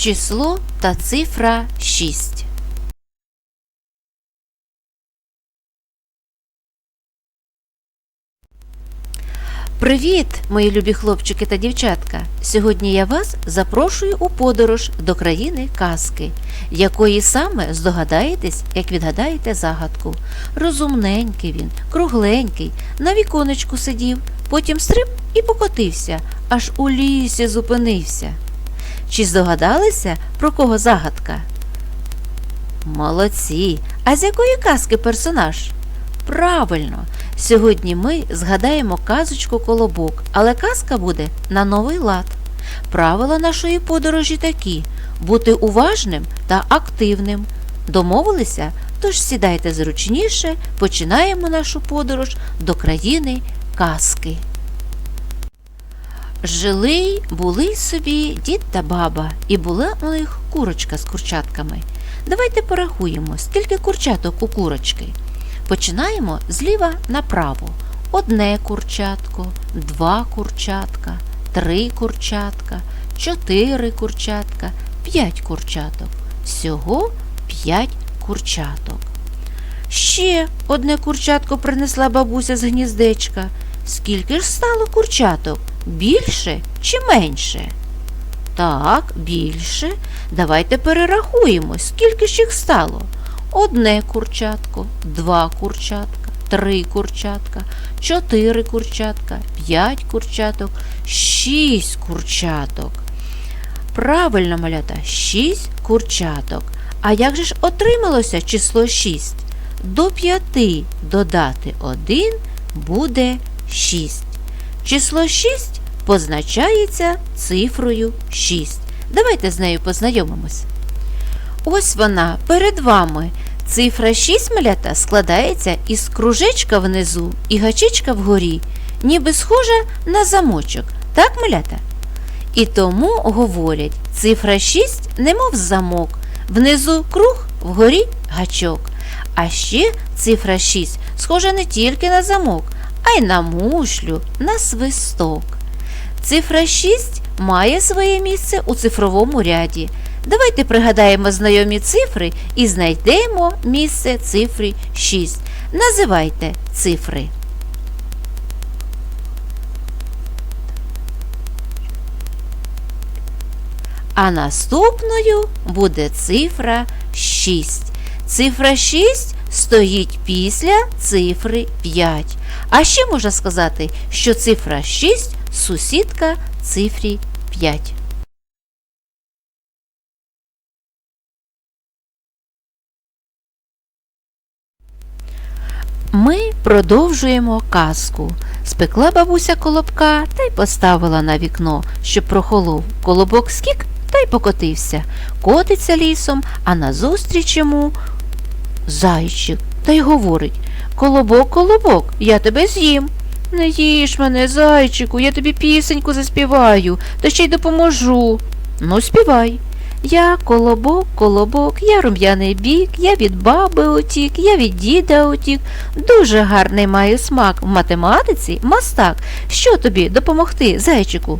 число та цифра 6. Привіт, мої любі хлопчики та дівчатка! Сьогодні я вас запрошую у подорож до країни казки, якої саме здогадаєтесь, як відгадаєте загадку. Розумненький він, кругленький, на віконечку сидів, потім стриб і покотився, аж у лісі зупинився. Чи здогадалися, про кого загадка? Молодці! А з якої казки персонаж? Правильно, сьогодні ми згадаємо казочку Колобок, але казка буде на новий лад. Правила нашої подорожі такі бути уважним та активним. Домовилися? Тож сідайте зручніше, починаємо нашу подорож до країни казки. Жили були собі дід та баба, і була у них курочка з курчатками. Давайте порахуємо, скільки курчаток у курочки. Починаємо зліва направо. Одне курчатко, два курчатка, три курчатка, чотири курчатка, п'ять курчаток. Всього п'ять курчаток. Ще одне курчатко принесла бабуся з гніздечка. Скільки ж стало курчаток? Більше чи менше? Так, більше. Давайте перерахуємо, скільки ж їх стало. Одне курчатко, два курчатка, три курчатка, чотири курчатка, п'ять курчаток, шість курчаток. Правильно, малята, шість курчаток. А як же ж отрималося число шість? До п'яти додати один буде шість. Число 6 позначається цифрою 6. Давайте з нею познайомимось. Ось вона перед вами. Цифра 6 малята складається із кружечка внизу і гачечка вгорі, ніби схожа на замочок. Так, малята? І тому говорять, цифра 6 немов замок, внизу круг, вгорі гачок. А ще цифра 6 схожа не тільки на замок, а й на мушлю, на свисток. Цифра 6 має своє місце у цифровому ряді. Давайте пригадаємо знайомі цифри і знайдемо місце цифри 6. Називайте цифри. А наступною буде цифра 6. Цифра 6 стоїть після цифри 5. А ще можна сказати, що цифра 6 сусідка цифрі 5. Ми продовжуємо казку. Спекла бабуся колобка та й поставила на вікно, щоб прохолов. Колобок скік та й покотився. Котиться лісом, а назустріч йому зайчик та й говорить Колобок, колобок, я тебе з'їм. Не їж мене, зайчику, я тобі пісеньку заспіваю, та ще й допоможу. Ну, співай. Я колобок, колобок, я рум'яний бік, я від баби утік, я від діда утік. Дуже гарний маю смак в математиці мастак. Що тобі допомогти, зайчику?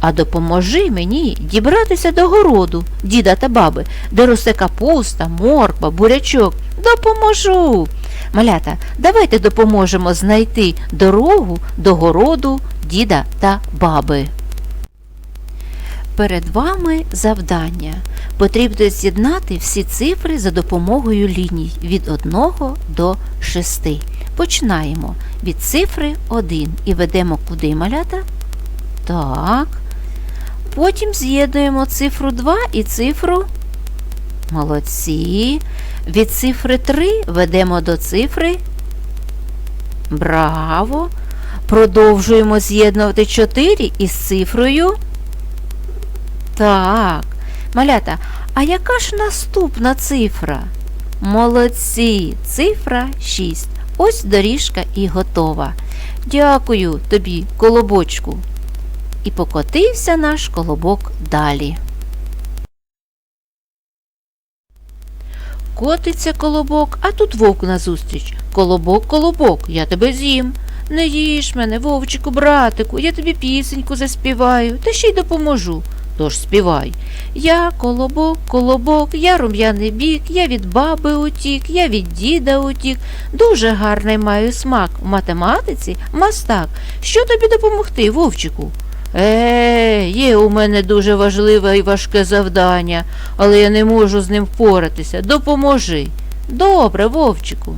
А допоможи мені дібратися до городу, діда та баби, де росте капуста, морква, бурячок. Допоможу. Малята, давайте допоможемо знайти дорогу до городу діда та баби. Перед вами завдання. Потрібно з'єднати всі цифри за допомогою ліній від 1 до 6. Починаємо від цифри 1 і ведемо куди малята? Так. Потім з'єднуємо цифру 2 і цифру. Молодці. Від цифри 3 ведемо до цифри. Браво! Продовжуємо з'єднувати 4 із цифрою. Так. Малята, а яка ж наступна цифра? Молодці, цифра 6. Ось доріжка і готова. Дякую тобі, колобочку. І покотився наш колобок далі. Котиться колобок, а тут вовк назустріч. Колобок, колобок, я тебе з'їм. Не їж мене, вовчику, братику, я тобі пісеньку заспіваю, та ще й допоможу. Тож співай. Я колобок, колобок, я рум'яний бік, я від баби утік, я від діда утік. Дуже гарний маю смак. В математиці мастак. Що тобі допомогти, вовчику? Е, є у мене дуже важливе і важке завдання, але я не можу з ним впоратися. Допоможи. Добре, вовчику.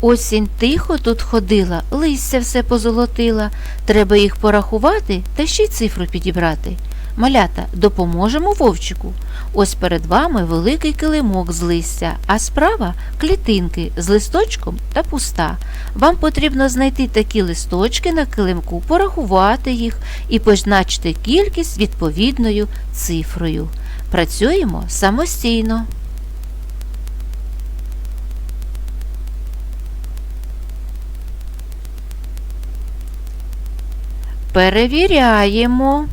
Осінь тихо тут ходила, листя все позолотила. Треба їх порахувати та ще й цифру підібрати. Малята, допоможемо вовчику. Ось перед вами великий килимок з листя, а справа клітинки з листочком та пуста. Вам потрібно знайти такі листочки на килимку, порахувати їх і позначити кількість відповідною цифрою. Працюємо самостійно. Перевіряємо.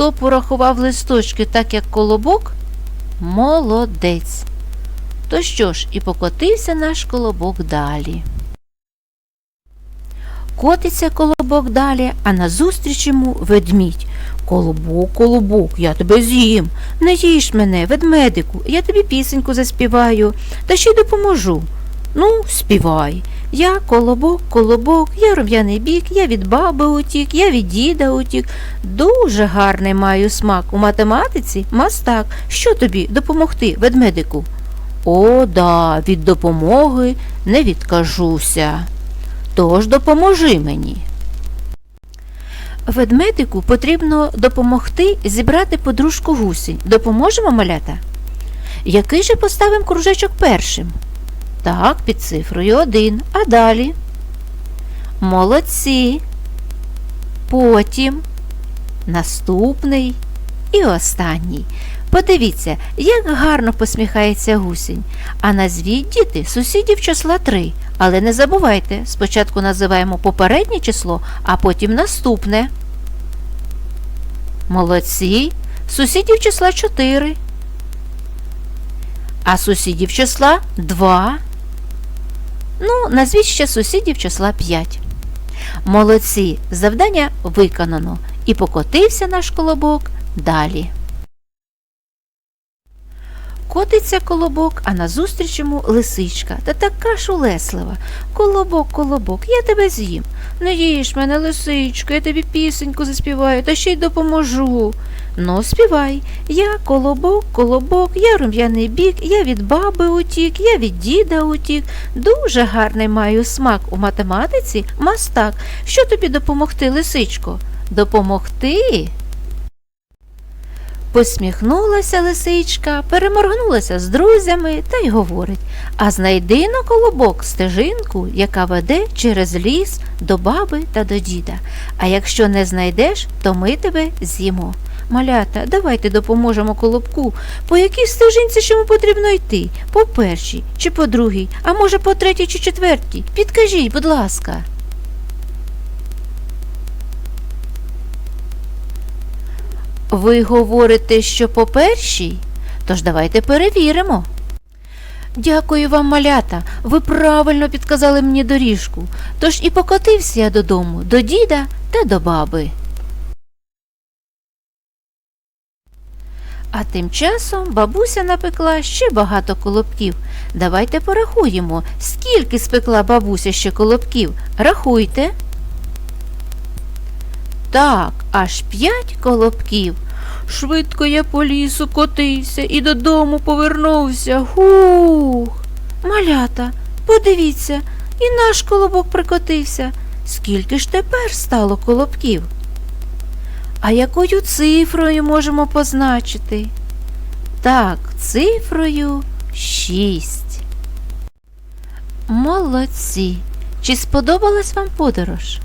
Хто порахував листочки так, як колобок? Молодець. То що ж, і покотився наш колобок далі. Котиться колобок далі, а назустріч йому ведмідь. Колобок, колобок, я тебе з'їм. Не їж мене, ведмедику, я тобі пісеньку заспіваю, та ще й допоможу. Ну, співай. Я колобок, колобок, я рум'яний бік, я від баби утік, я від діда утік. Дуже гарний маю смак. У математиці мастак. Що тобі допомогти, ведмедику? О, да, від допомоги не відкажуся. Тож допоможи мені. Ведмедику потрібно допомогти зібрати подружку гусінь. Допоможемо, малята? Який же поставимо кружечок першим? Так, під цифрою один. А далі? Молодці. Потім наступний і останній. Подивіться, як гарно посміхається гусінь. А назвіть діти сусідів числа три. Але не забувайте, спочатку називаємо попереднє число, а потім наступне. Молодці. Сусідів числа 4. А сусідів числа 2. Ну, назвіть ще сусідів числа 5. Молодці. Завдання виконано. І покотився наш колобок далі. Котиться колобок, а назустріч йому лисичка, та така ж улеслива. Колобок, колобок, я тебе з'їм. Не їж мене, лисичко, я тобі пісеньку заспіваю, та ще й допоможу. Ну, співай. Я колобок, колобок, я рум'яний бік, я від баби утік, я від діда утік. Дуже гарний маю смак у математиці мастак. Що тобі допомогти, лисичко? Допомогти? Посміхнулася лисичка, переморгнулася з друзями та й говорить А знайди на колобок стежинку, яка веде через ліс до баби та до діда. А якщо не знайдеш, то ми тебе з'їмо. Малята, давайте допоможемо колобку. По якій стежинці йому потрібно йти? По першій чи по другій, а може по третій чи четвертій? Підкажіть, будь ласка. Ви говорите, що по першій? Тож давайте перевіримо. Дякую вам, малята. Ви правильно підказали мені доріжку. Тож і покотився я додому, до діда та до баби. А тим часом бабуся напекла ще багато колобків. Давайте порахуємо, скільки спекла бабуся ще колобків. Рахуйте. Так, аж п'ять колобків. Швидко я по лісу котився і додому повернувся. Хух. Малята, подивіться, і наш колобок прикотився. Скільки ж тепер стало колобків? А якою цифрою можемо позначити? Так, цифрою шість. Молодці. Чи сподобалась вам подорож?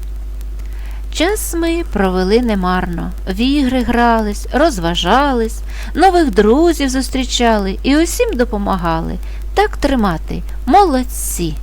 Час ми провели немарно, в ігри грались, розважались, нових друзів зустрічали і усім допомагали. Так тримати. Молодці!